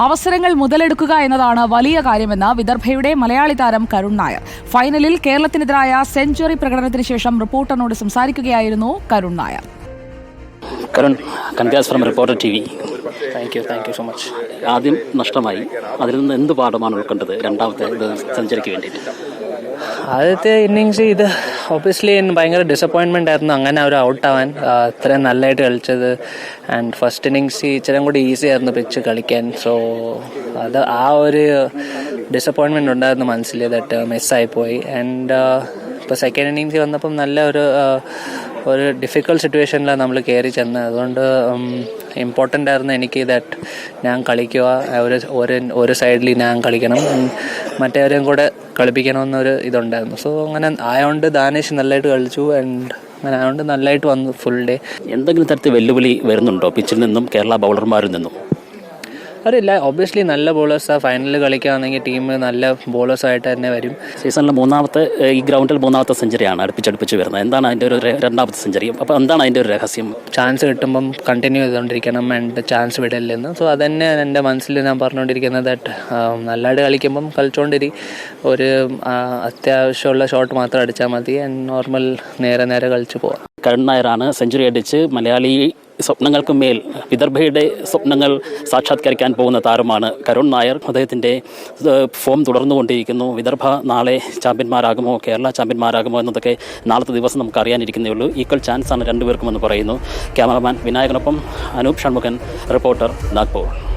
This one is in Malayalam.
അവസരങ്ങൾ മുതലെടുക്കുക എന്നതാണ് വലിയ കാര്യമെന്ന് വിദർഭയുടെ മലയാളി താരം കരുൺ നായർ. ഫൈനലിൽ കേരളത്തിനെതിരായ സെഞ്ചുറി പ്രകടനത്തിന് ശേഷം റിപ്പോർട്ടറിനോട് സംസാരിക്കുകയായിരുന്നു Karun Nair. Karun congrats from reporter T V thank you thank you so much ആദ്യം നഷ്ടമായി. അതിൽ നിന്ന് എന്ത് പാഠമാണ് ഉൾക്കൊണ്ടത്? രണ്ടാമത്തെ സെഞ്ചുറിക്ക് വേണ്ടിയിട്ട്. ആദ്യത്തെ ഇന്നിങ്സ് ഇത് ഒബ്വിയസ്ലി ഭയങ്കര ഡിസപ്പോയിൻമെന്റ് ആയിരുന്നു. അങ്ങനെ അവർ ഔട്ടാവാൻ അത്രയും നല്ലതായിട്ട് കളിച്ചത്. ആൻഡ് ഫസ്റ്റ് ഇന്നിങ്സ് ഇച്ചിരി കൂടി ഈസി ആയിരുന്നു പിച്ച് കളിക്കാൻ. സോ അത് ആ ഒരു ഡിസപ്പോയിൻമെന്റ് ഉണ്ടായിരുന്നു മനസ്സിൽ. ദറ്റ് മിസ്സായിപ്പോയി ആൻഡ് ഇപ്പോൾ സെക്കൻഡ് ഇന്നിങ്സ് വന്നപ്പം നല്ല ഒരു ഒരു ഡിഫിക്കൽട്ട് സിറ്റുവേഷനിലാണ് നമ്മൾ കയറി ചെന്നത് അതുകൊണ്ട് ഇമ്പോർട്ടന്റ് ആയിരുന്നു എനിക്ക് ദാറ്റ് ഞാൻ കളിക്കുക ഒരു ഒരു ഒരു സൈഡിൽ ഞാൻ കളിക്കണം. മറ്റേവരെയും കൂടെ കളിപ്പിക്കണമെന്നൊരു ഇതുണ്ടായിരുന്നു. സോ അങ്ങനെ ആയതുകൊണ്ട് ദാനേഷ് നല്ലതായിട്ട് കളിച്ചു. ആൻഡ് അങ്ങനെ ആയതുകൊണ്ട് നല്ലതായിട്ട് വന്നു ഫുൾ ഡേ എന്തെങ്കിലും തരത്തിൽ വെല്ലുവിളി വരുന്നുണ്ടോ? പിച്ചിൽ നിന്നും കേരള ബൗളർമാരിൽ നിന്നും? അറിയില്ല ഒബ്വിയസ്ലി നല്ല ബോളേഴ്സാണ് ഫൈനലിൽ കളിക്കുകയാണെങ്കിൽ ടീം നല്ല ബോളേഴ്സായിട്ട് തന്നെ വരും. സീസണിൽ മൂന്നാമത്തെ ഈ ഗ്രൗണ്ടിൽ മൂന്നാമത്തെ സെഞ്ചുറിയാണ് അടുപ്പിച്ചടുപ്പിച്ച് വരുന്നത്. എന്താണ് അതിന്റെ ഒരു രണ്ടാമത്തെ സെഞ്ചുറി അപ്പോൾ എന്താണ് അതിന്റെ ഒരു രഹസ്യം? ചാൻസ് കിട്ടുമ്പം കണ്ടിന്യൂ ചെയ്തുകൊണ്ടിരിക്കണം ആൻഡ് ചാൻസ് വിടല്ലെന്ന്. സോ അതന്നെ എന്റെ മനസ്സിൽ ഞാൻ പറഞ്ഞുകൊണ്ടിരിക്കുന്നത് ദാറ്റ് നല്ലതായിട്ട് കളിക്കുമ്പം കളിച്ചുകൊണ്ടിരി ഒരു അത്യാവശ്യമുള്ള ഷോട്ട് മാത്രം അടിച്ചാൽ മതി. നോർമൽ നേരെ നേരെ കളിച്ച് പോവാം. കരുൺ നായരാണ് സെഞ്ചുറി അടിച്ച് മലയാളി സ്വപ്നങ്ങൾക്ക് മേൽ വിദർഭയുടെ സ്വപ്നങ്ങൾ സാക്ഷാത്കരിക്കാൻ പോകുന്ന താരമാണ് കരുൺ നായർ. അദ്ദേഹത്തിന്റെ ഫോം തുടർന്നുകൊണ്ടിരിക്കുന്നു. വിദർഭ നാളെ ചാമ്പ്യന്മാരാകുമോ കേരള ചാമ്പ്യന്മാരാകുമോ എന്നതൊക്കെ നാളത്തെ ദിവസം നമുക്ക് അറിയാനിരിക്കുന്നേ ഉള്ളൂ. ഈക്വൽ ചാൻസാണ് രണ്ടുപേർക്കുമെന്ന് പറയുന്നു. ക്യാമറമാൻ വിനായകനൊപ്പം അനൂപ് ഷൺമുഖൻ റിപ്പോർട്ടർ നാഗ്പൂർ.